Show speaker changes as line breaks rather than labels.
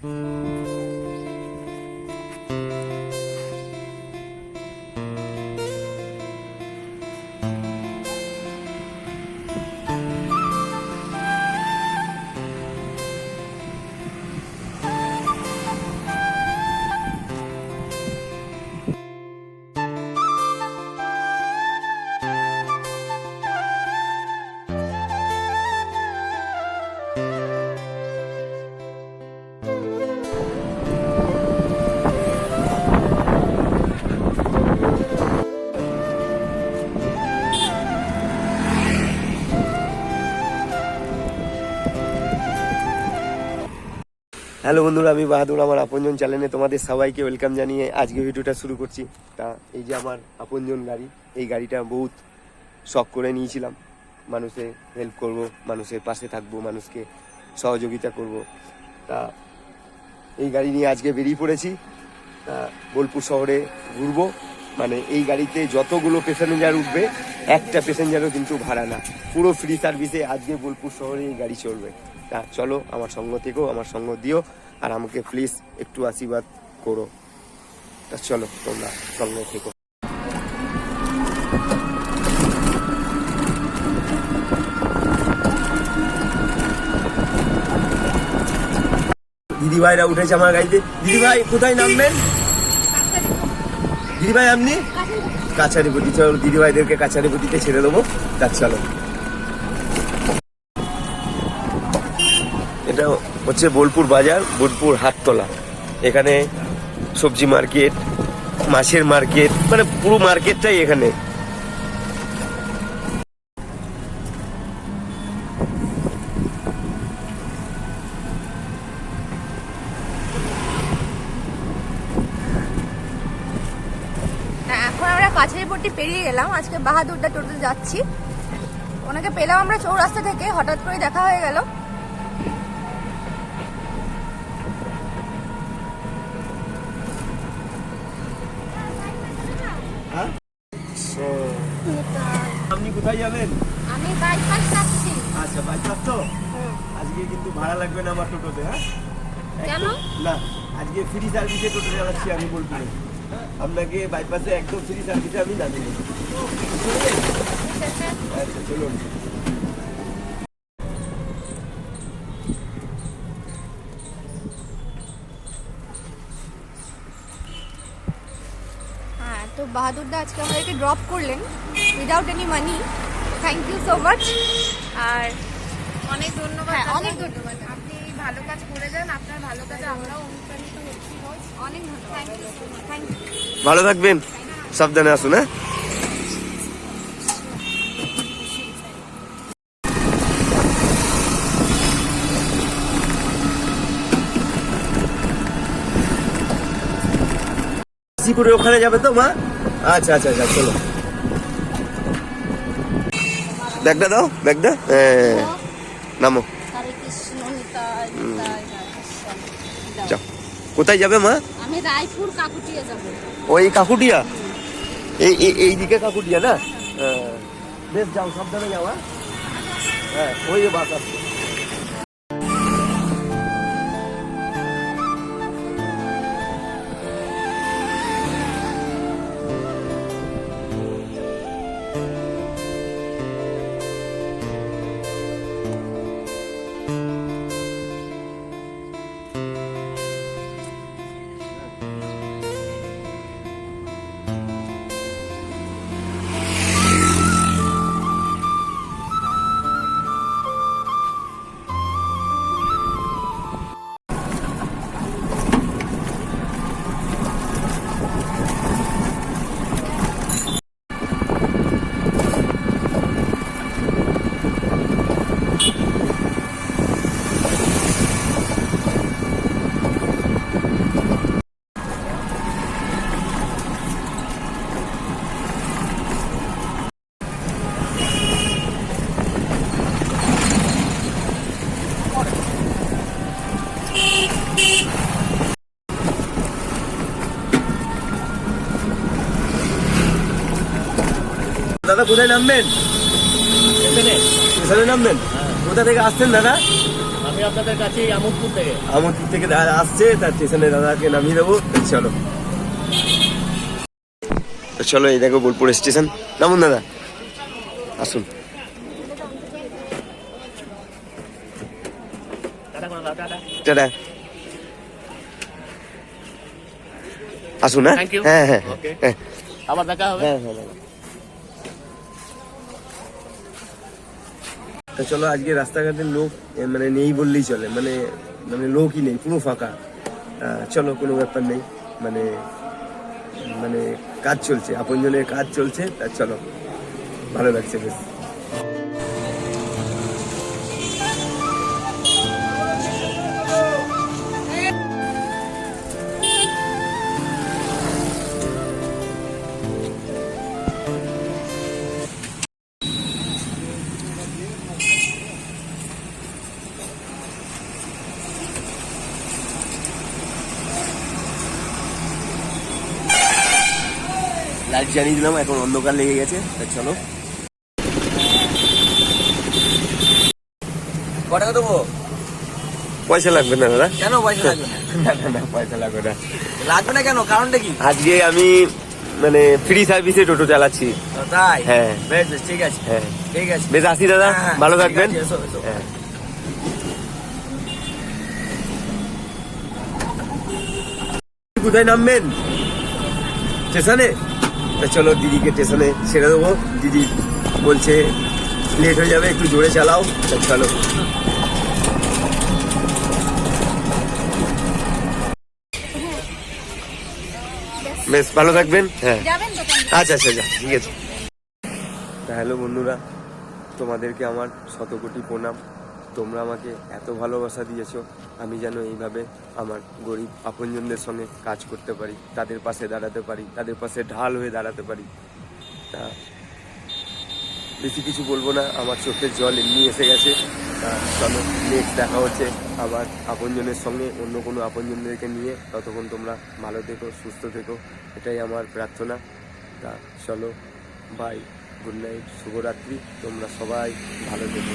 Música hello বন্ধুরা, আমি বাহাদুর, আমার আপনজন চ্যানেলে তোমাদের সবাইকে ওয়েলকাম জানিয়ে আজকে ভিডিওটা শুরু করছি। তা, এই যে আমার আপনজন গাড়ি, এই গাড়িটা বহুত শখ করে নিয়েছিলাম। মানুষে হেল্প করব মানুষের পাশে থাকব, মানুষকে সহযোগিতা করব। তা, এই গাড়ি নিয়ে আজকে বেরিয়ে পড়েছি। তা, বোলপুর শহরে ঘুরবো। মানে এই গাড়িতে যতগুলো প্যাসেঞ্জার উঠবে, একটা প্যাসেঞ্জারও কিন্তু ভাড়া না। পুরো ফ্রি সার্ভিসে আজকে বোলপুর শহরে এই গাড়ি চলবে। তা চলো আমার সঙ্গ থেকেও আমার সঙ্গ দিও আর আমাকে প্লিজ একটু আশীর্বাদ করো। তা চলো তোমরা সঙ্গে থেকো। দিদি ভাইরা উঠেছে আমার গাড়িতে। দিদি ভাই কোথায় নামবেন? দিদি ভাই আপনি? চলো দিদি ভাইদেরকে কাছারিপতিতে ছেড়ে দেবো। তা চলো। হচ্ছে বোলপুর বাজার, বোলপুর হাটতলা। এখানে সবজি মার্কেট, মাছের মার্কেট মানে পুরো মার্কেটটাই এখানে।
এখন আমরা পেরিয়ে গেলাম। আজকে বাহাদুরদা টোটো যাচ্ছি। ওনাকে পেলাম আমরা চৌরাস্তা থেকে। হঠাৎ করে দেখা হয়ে গেল।
আপনি কোথায় যাবেন?
আমি বাইপাস যাচ্ছি।
আচ্ছা বাইপাস তো? আজকে কিন্তু ভাড়া লাগবে না আমার টোটোতে হ্যাঁ?
কেন?
না আজকে ফ্রি সার্ভিসে টোটো চালাচ্ছি আমি বোলপুরে। আপনাকে বাইপাসে একদম ফ্রি সার্ভিসে আমি জানি দেবো। আচ্ছা চলুন
হ্যাঁ তো বাহাদুরদা আজকে আমাদেরকে ড্রপ করলেন without any money thank you so much আর
অনেক ধন্যবাদ
হ্যাঁ, অনেক ধন্যবাদ।
আপনি ভালো কাজ করে যান আপনার ভালো কাজে আমরাও অনুপ্রাণিত হচ্ছি।
অনেক ধন্যবাদ। থ্যাংক ইউ থ্যাংক ইউ
ভালো থাকবেন। সাবধানে আসুন হ্যাঁ? শ্রীপুরে ওখানে যাবে তো মা? আচ্ছা আচ্ছা আচ্ছা চলো। ব্যাগটা দাও ব্যাগটা। হ্যাঁ নামো। যাও। কোথায় যাবে মা?
আমি রায়পুর কাকুটিয়া যাব।
ওই কাকুটিয়া? এই এই- দিকে কাকুটিয়া না। বেশ যাও সাবধানে যাও হ্যাঁ। হ্যাঁ ওই বাস আসছে। কোথায় নামবেন? এখানে। নামবেন? কোথা থেকে আসছেন দাদা?
আমি আপনাদের কাছে আমোদপুর থেকে।
আমোদপুর থেকে দাদা আসছে তার স্টেশনে দাদাকে নামিয়ে দেবো। চলো। চলো এই দেখো বোলপুর স্টেশন। নামুন দাদা। আসুন।
টাটা
আসুন হ্যাঁ? হ্যাঁ হ্যাঁ হ্যাঁ।
আবার দেখা হবে।
হ্যাঁ হ্যাঁ তো চলো, আজকে রাস্তাঘাটে লোক মানে নেই বললেই চলে। মানে মানে লোকই নেই, পুরো ফাঁকা। চলো, কোনো ব্যাপার নেই। মানে মানে কাজ চলছে, আপনজনের কাজ চলছে, তা চলো। ভালো লাগছে বেশ। লাইট জ্বালিয়ে দিলাম এখন অন্ধকার লেগে গেছে তা চলো।
দেবো?
পয়সা লাগবে না দাদা।
কেন পয়সা লাগবে না?
না না না পয়সা লাগবে না।
লাগবে না কেন? কারণটা কি?
আজকে আমি মানে ফ্রি সার্ভিসে টোটো চালাচ্ছি।
তাই?
হ্যাঁ।
বেশ বেশ ঠিক আছে।
হ্যাঁ।
ঠিক আছে।
বেশ আসি দাদা।
হ্যাঁ,
ভালো থাকবেন। হ্যাঁ। কোথায় নামবেন? স্টেশনে? তা চলো দিদিকে স্টেশনে ছেড়ে দেবো। দিদি বলছে লেট হয়ে যাবে একটু জোরে চালাও। তা চলো। বেশ ভালো থাকবেন? হ্যাঁ। আচ্ছা আচ্ছা আচ্ছা ঠিক আছে। হ্যালো বন্ধুরা তোমাদেরকে আমার শত কোটি প্রণাম। তোমরা আমাকে এত ভালোবাসা দিয়েছ, আমি যেন এইভাবে আমার গরিব আপনজনদের সঙ্গে কাজ করতে পারি, তাদের পাশে দাঁড়াতে পারি, তাদের পাশে ঢাল হয়ে দাঁড়াতে পারি। তা বেশি কিছু বলব না, আমার চোখের জল এমনি এসে গেছে। চলো নেক্সট দেখা হচ্ছে আবার আপনজনের সঙ্গে, অন্য কোনো আপনজনদেরকে নিয়ে। ততক্ষণ তোমরা ভালো থেকো, সুস্থ থেকো, এটাই আমার প্রার্থনা। তা চলো বাই গুড নাইট শুভরাত্রি, তোমরা সবাই ভালো থেকো।